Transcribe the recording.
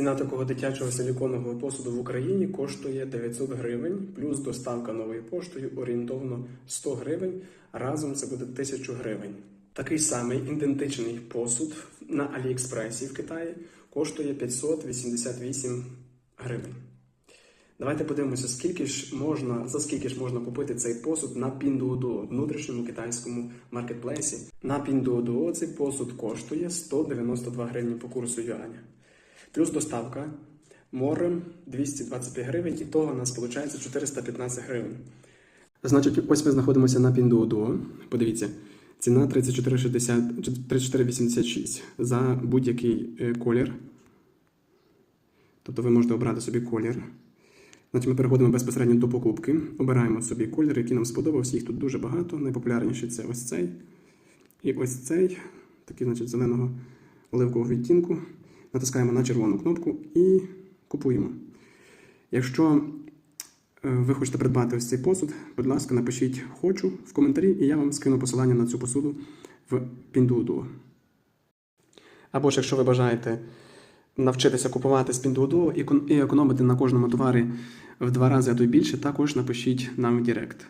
Ціна такого дитячого силіконового посуду в Україні коштує 900 гривень, плюс доставка новою поштою орієнтовно 100 гривень. Разом це буде 1000 гривень. Такий самий ідентичний посуд на Аліекспресі в Китаї коштує 588 гривень. Давайте подивимося, скільки ж можна, за скільки ж можна купити цей посуд на Pinduoduo, внутрішньому китайському маркетплейсі. На Pinduoduo цей посуд коштує 192 гривні по курсу юаня. Плюс доставка морем 225 гривень, і того у нас виходить 415 гривень. Значить, ось ми знаходимося на Pinduoduo. Подивіться, ціна 34,86 за будь-який е, колір. Тобто ви можете обрати собі колір. Значить, ми переходимо безпосередньо до покупки. Обираємо собі колір, який нам сподобався. Їх тут дуже багато. Найпопулярніший це ось цей. І ось цей, такий, значить, зеленого оливкового відтінку. Натискаємо на червону кнопку і купуємо. Якщо е, ви хочете придбати ось цей посуд, будь ласка, напишіть хочу в коментарі, і я вам скину посилання на цю посуду в Pinduoduo. Або ж якщо ви бажаєте навчитися купувати з Pinduoduo і економити на кожному товарі в два рази, а то й більше, також напишіть нам в Директ.